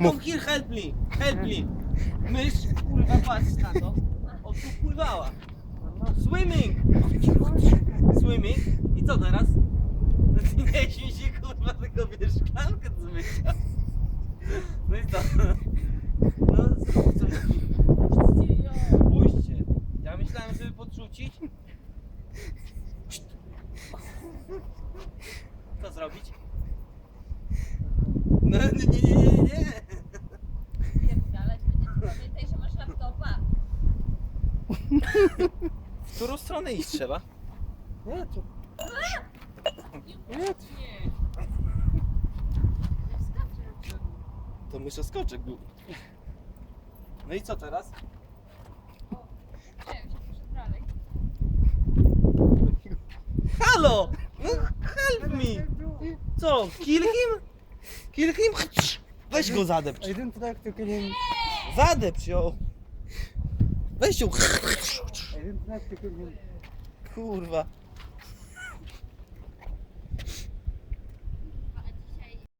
Mów. Come here, help me, help me. Mysz, kurwa, patrz na to. O, tu pływała. Swimming. Swimming. I co teraz? Nie śmiej się, kurwa, tylko bierz szklankę z mycia. No i co? No, co, co Puśćcie. Ja myślałem, żeby podrzucić. Co zrobić? No, nie, nie, nie. W którą stronę iść trzeba? Nie, tu. Nie. Wskaczę. To myszoskoczek był. No i co teraz? Halo! No help me! Co? Kill him? Kill him? Weź go zadepcz. Kill him. Zadepcz ją. Weź ją. Kurwa.